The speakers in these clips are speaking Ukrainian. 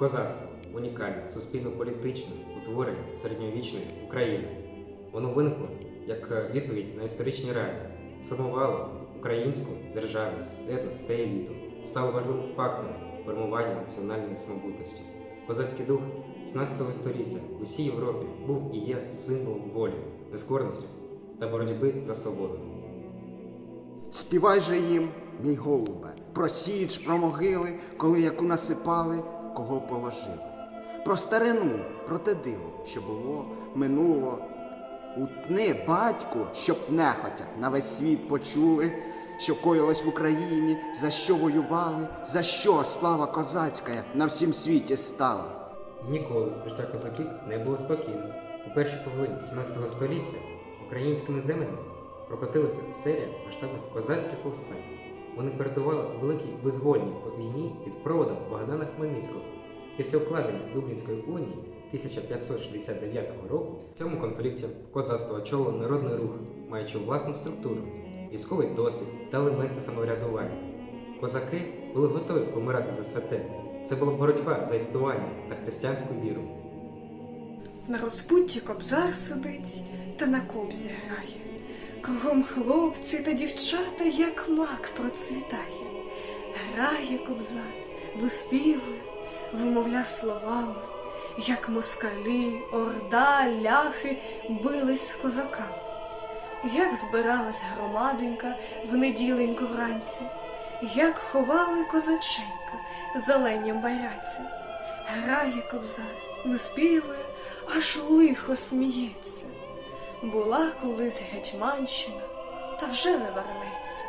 Козацтво унікальне суспільно-політичне утворення середньовічної України. Воно виникло як е, відповідь на історичні реалії, сформувало українську державність, етнос та еліту, стало важливим фактором формування національної самобутності. Козацький дух 17 століття в усій Європі був і є символом волі, нескорності та боротьби за свободу. Співай же їм, мій голубе, про січ, про могили, коли яку насипали, кого положили. Про старину, про те диво, що було, минуло. Утни, батьку, щоб нехотя на весь світ почули, що коїлось в Україні, за що воювали, за що слава козацька на всім світі стала. Ніколи життя козаків не було спокійним. У першій половині 17 століття українськими землями прокотилася серія масштабних козацьких повстань. Вони передували у великій визвольній війні під проводом Богдана Хмельницького. Після укладення Люблінської унії 1569 року в цьому конфлікті козацтво очолило народний рух, маючи власну структуру, військовий досвід та елементи самоврядування. Козаки були готові помирати за святе. Це була боротьба за існування та християнську віру. На розпутті кобзар сидить та на кобзі грає. Кругом хлопці та дівчата, як мак процвітає. Грає кобзар, виспівує, вимовля словами, як москалі, орда, ляхи бились з козаками. Як збиралась громадонька в неділеньку вранці, як ховали козаченька зеленім байраці. Грає кобзар, виспівує, аж лихо сміється. Була колись гетьманщина, та вже не вернеться.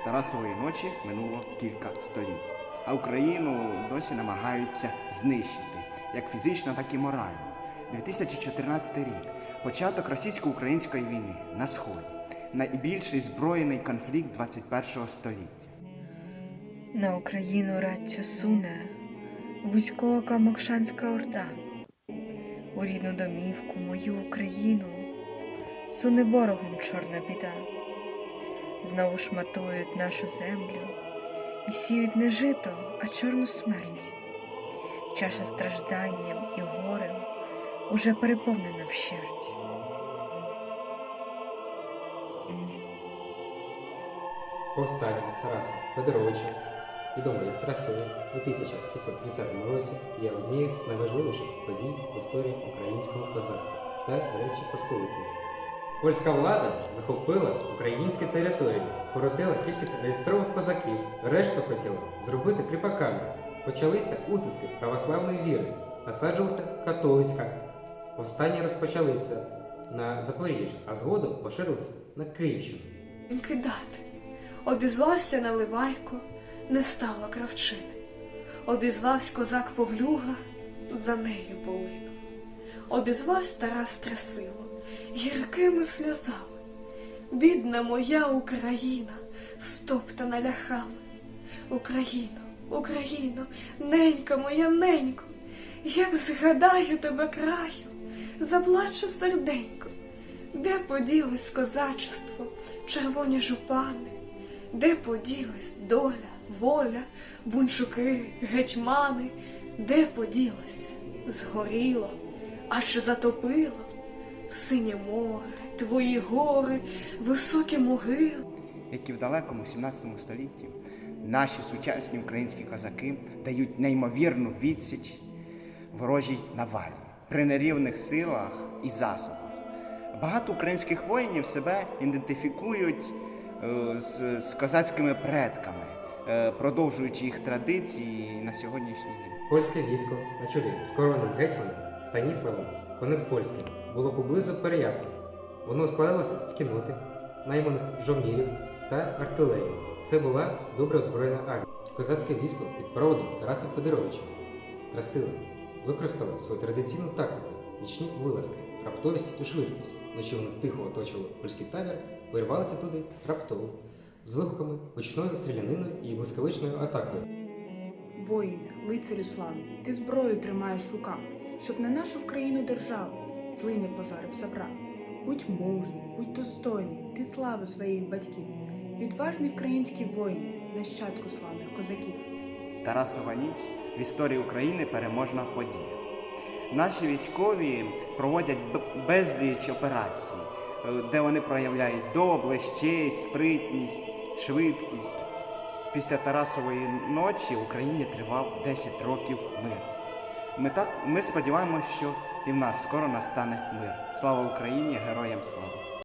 З Тарасової ночі минуло кілька століть, а Україну досі намагаються знищити як фізично, так і морально. 2014 рік початок російсько-української війни на сході, найбільший збройний конфлікт 21-го століття. На Україну радцю суне вузькоока Мокшанська орда, у рідну домівку мою Україну суне ворогом чорна біда. Знову шматують нашу землю і сіють не жито, а чорну смерть. Чаша стражданням і горем уже переповнена вщерть. Повстання Тараса Федоровича, відоме як Тарасове, у 1630 році є однією з найважливіших подій в історії українського козацтва та Речі Посполитої. Польська влада захопила українські території, скоротила кількість реєстрових козаків, решту хотіла зробити кріпаками. Почалися утиски православної віри, насаджувалася католицька. Повстання розпочалися на Запоріжжі, а згодом поширилися на Київщину. Кидати. Обізвався Наливайко, не стало кравчини. Обізвався козак Повлюга, за нею полинув. Обізвався Тарас Трасило, гіркими сльозами. Бідна моя Україна, стоптана ляхами. Україно, Україно, ненька моя ненько, як згадаю тебе краю, заплаче серденько. Де поділось козачество, червоні жупани, де поділась доля, воля, бунчуки, гетьмани, де поділося, згоріло, аж затопило синє море, твої гори, високі могили. як і в далекому 17 столітті, наші сучасні українські козаки дають неймовірну відсіч ворожій навалі при нерівних силах і засобах. Багато українських воїнів себе ідентифікують е, з, з козацькими предками, е, продовжуючи їх традиції на сьогоднішній день. Польське військо на чолі з коронним гетьманом Станіславом Конець Польським було поблизу Переяслав. Воно складалося з кіноти, найманих жовнірів та артилерії. Це була добре озброєна армія. Козацьке військо під проводом Тараса Федоровича Трасила використало свою традиційну тактику нічні вилазки, раптовість і швидкість. Вночі вони тихо оточили польський табір, вирвалися туди раптово з вигуками гучною стріляниною і блискавичною атакою. Воїне, лицарю славний, ти зброю тримаєш в руках, щоб на нашу країну державу злий не позарив собрав. Будь мужній, будь достойний, ти слави своїх батьків, відважний український воїн, нащадку славних козаків. Тарасова ніч в історії України переможна подія. Наші військові проводять безліч операцій, е, де вони проявляють доблесть, честь, спритність, швидкість. Після Тарасової ночі в Україні тривав 10 років мир. Ми, так, ми сподіваємося, що і в нас скоро настане мир. Слава Україні, героям слава!